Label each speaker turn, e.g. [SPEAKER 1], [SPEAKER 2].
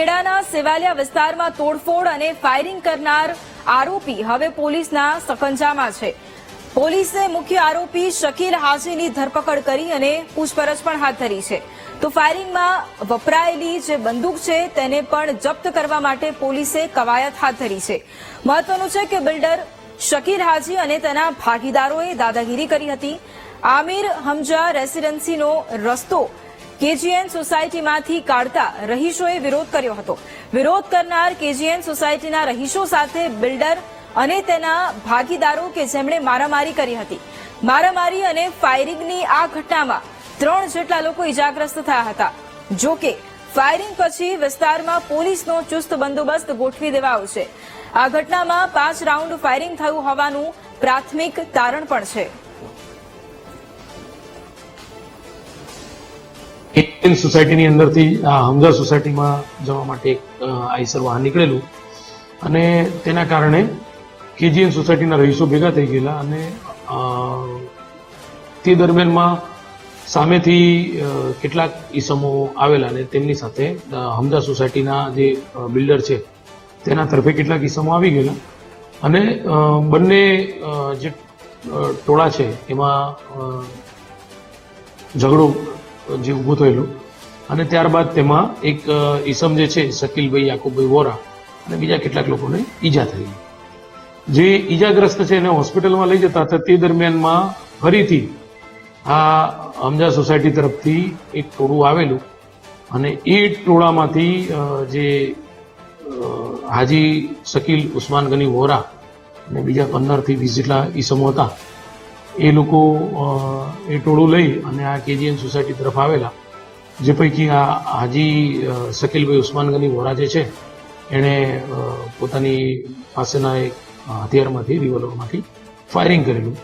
[SPEAKER 1] ખેડાના સેવાલિયા વિસ્તારમાં તોડફોડ અને ફાયરિંગ કરનાર આરોપી હવે પોલીસના સકંજામાં છે. પોલીસે મુખ્ય આરોપી શકીલ હાજીની ધરપકડ કરી અને પૂછપરછ પણ હાથ ધરી છે. તો ફાયરિંગમાં વપરાયેલી જે બંદૂક છે તેને પણ જપ્ત કરવા માટે પોલીસે કવાયત હાથ ધરી છે. મહત્વનું છે કે બિલ્ડર શકીલ હાજી અને તેના ભાગીદારોએ દાદાગીરી કરી હતી. આમિર હમજા રેસિડેન્સીનો રસ્તો કેજીએન સોસાયટીમાંથી કાઢતા રહીશોએ વિરોધ કર્યો હતો. વિરોધ કરનાર કેજીએન સોસાયટીના રહીશો સાથે બિલ્ડર અને તેના ભાગીદારો કે જેમણે મારામારી કરી હતી. મારામારી અને ફાયરિંગની આ ઘટનામાં ત્રણ જેટલા લોકો ઇજાગ્રસ્ત થયા હતા. જો કે, ફાયરિંગ પછી વિસ્તારમાં પોલીસનો ચુસ્ત બંદોબસ્ત ગોઠવી દેવાયો છે. આ ઘટનામાં પાંચ રાઉન્ડ ફાયરિંગ થયું હોવાનું પ્રાથમિક તારણ પણ છે.
[SPEAKER 2] ઇન્ડિયન સોસાયટીની અંદરથી, આ હમઝા સોસાયટીમાં જવા માટે એક આઈસર વાહન નીકળેલું. અને તેના કારણે કેજીએન સોસાયટીના રહીશો ભેગા થઈ ગયેલા અને તે દરમિયાનમાં સામેથી કેટલાક ઈસમો આવેલા અને તેમની સાથે હમઝા સોસાયટીના જે બિલ્ડર છે, તેના તરફે કેટલાક ઈસમો આવી ગયેલા. અને બંને જે ટોળા છે, એમાં ઝઘડો જે ઊભો થયેલો. અને ત્યારબાદ તેમાં એક ઈસમ જે છે, શકીલભાઈ યાકુબભાઈ વોરા અને બીજા કેટલાક લોકોને ઈજા થઈ. જે ઈજાગ્રસ્ત છે એને હોસ્પિટલમાં લઈ જતા હતા, તે દરમિયાનમાં ફરીથી આ અમજા સોસાયટી તરફથી એક ટોળું આવેલું અને એ ટોળામાંથી જે હાજી શકીલ ઉસ્માન ગની વોરા અને બીજા પંદરથી વીસ જેટલા ઈસમો હતા એ લોકો એ ટોળું લઈ અને આ કેજીએન સોસાયટી તરફ આવેલા. જે પૈકી આ હાજી શકીલભાઈ ઉસ્માનગની વોરા જે છે, એણે પોતાની પાસેના એક હથિયારમાંથી રિવોલ્વરમાંથી ફાયરિંગ કરેલું.